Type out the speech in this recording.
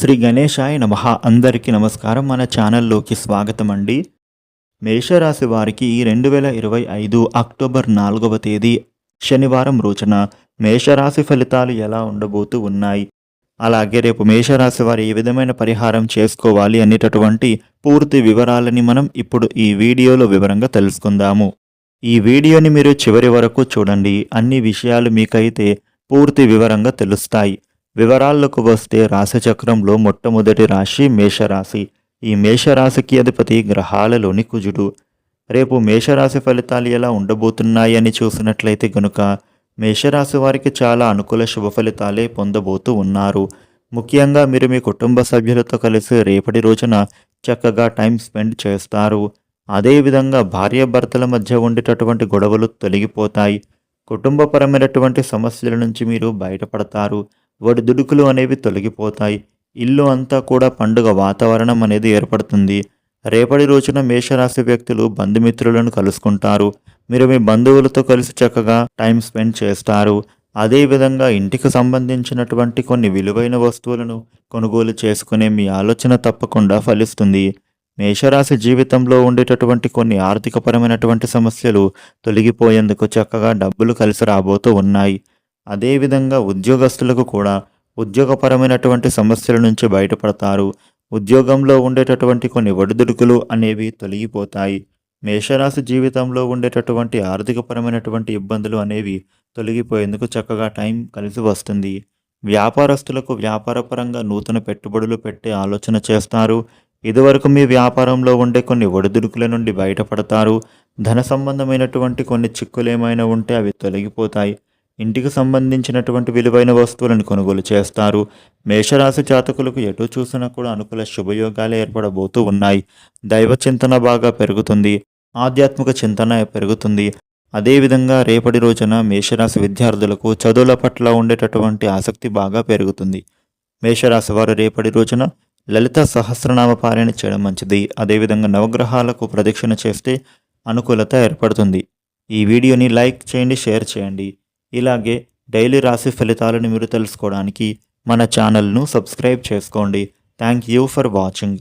శ్రీ గణేశాయ నమ. అందరికీ నమస్కారం. మన ఛానల్లోకి స్వాగతం అండి మేషరాశి వారికి రెండు వేల ఇరవై ఐదు అక్టోబర్ నాలుగవ తేదీ శనివారం రోజున మేషరాశి ఫలితాలు ఎలా ఉండబోతూ ఉన్నాయి? అలాగే రేపు మేషరాశి వారు ఏ విధమైన పరిహారం చేసుకోవాలి అనేటటువంటి పూర్తి వివరాలని మనం ఇప్పుడు ఈ వీడియోలో వివరంగా తెలుసుకుందాము. ఈ వీడియోని మీరు చివరి వరకు చూడండి. అన్ని విషయాలు మీకైతే పూర్తి వివరంగా తెలుస్తాయి. వివరాల్లోకి వస్తే రాశిచక్రంలో మొట్టమొదటి రాశి మేషరాశి. ఈ మేషరాశికి అధిపతి గ్రహాలలోని కుజుడు. రేపు మేషరాశి ఫలితాలు ఎలా ఉండబోతున్నాయి అని చూసినట్లయితే గనుక మేషరాశి వారికి చాలా అనుకూల శుభ ఫలితాలే పొందబోతూ ఉన్నారు. ముఖ్యంగా మీరు మీ కుటుంబ సభ్యులతో కలిసి రేపటి రోజున చక్కగా టైం స్పెండ్ చేస్తారు. అదేవిధంగా భార్యాభర్తల మధ్య ఉండేటటువంటి గొడవలు తొలగిపోతాయి. కుటుంబపరమైనటువంటి సమస్యల నుంచి మీరు బయటపడతారు. ఒడిదుడుకులు అనేవి తొలగిపోతాయి. ఇల్లు అంతా కూడా పండుగ వాతావరణం అనేది ఏర్పడుతుంది. రేపటి రోజున మేషరాశి వ్యక్తులు బంధుమిత్రులను కలుసుకుంటారు. మీరు మీ బంధువులతో కలిసి చక్కగా టైం స్పెండ్ చేస్తారు. అదేవిధంగా ఇంటికి సంబంధించినటువంటి కొన్ని విలువైన వస్తువులను కొనుగోలు చేసుకునే మీ ఆలోచన తప్పకుండా ఫలిస్తుంది. మేషరాశి జీవితంలో ఉండేటటువంటి కొన్ని ఆర్థికపరమైనటువంటి సమస్యలు తొలగిపోయేందుకు చక్కగా డబ్బులు కలిసి రాబోతూ ఉన్నాయి. అదేవిధంగా ఉద్యోగస్తులకు కూడా ఉద్యోగపరమైనటువంటి సమస్యల నుంచి బయటపడతారు. ఉద్యోగంలో ఉండేటటువంటి కొన్ని ఒడిదుడుకులు అనేవి తొలగిపోతాయి. మేషరాశి జీవితంలో ఉండేటటువంటి ఆర్థికపరమైనటువంటి ఇబ్బందులు అనేవి తొలగిపోయేందుకు చక్కగా టైం కలిసి వస్తుంది. వ్యాపారస్తులకు వ్యాపారపరంగా నూతన పెట్టుబడులు పెట్టే ఆలోచన చేస్తారు. ఇదివరకు మీ వ్యాపారంలో ఉండే కొన్ని ఒడిదుడుకుల నుండి బయటపడతారు. ధన సంబంధమైనటువంటి కొన్ని చిక్కులు ఏమైనా ఉంటే అవి తొలగిపోతాయి. ఇంటికి సంబంధించినటువంటి విలువైన వస్తువులను కొనుగోలు చేస్తారు. మేషరాశి జాతకులకు ఎటు చూసినా కూడా అనుకూల శుభయోగాలు ఏర్పడబోతూ ఉన్నాయి. దైవ చింతన బాగా పెరుగుతుంది. ఆధ్యాత్మిక చింతన పెరుగుతుంది. అదేవిధంగా రేపటి రోజున మేషరాశి విద్యార్థులకు చదువుల పట్ల ఉండేటటువంటి ఆసక్తి బాగా పెరుగుతుంది. మేషరాశి వారు రేపటి రోజున లలిత సహస్రనామ పారాయణ చేయడం మంచిది. అదేవిధంగా నవగ్రహాలకు ప్రదక్షిణ చేస్తే అనుకూలత ఏర్పడుతుంది. ఈ వీడియోని లైక్ చేయండి షేర్ చేయండి. ఇలాగే డైలీ రాశి ఫలితాలను మీరు తెలుసుకోవడానికి మన ఛానల్ను సబ్స్క్రైబ్ చేసుకోండి. Thank you for watching.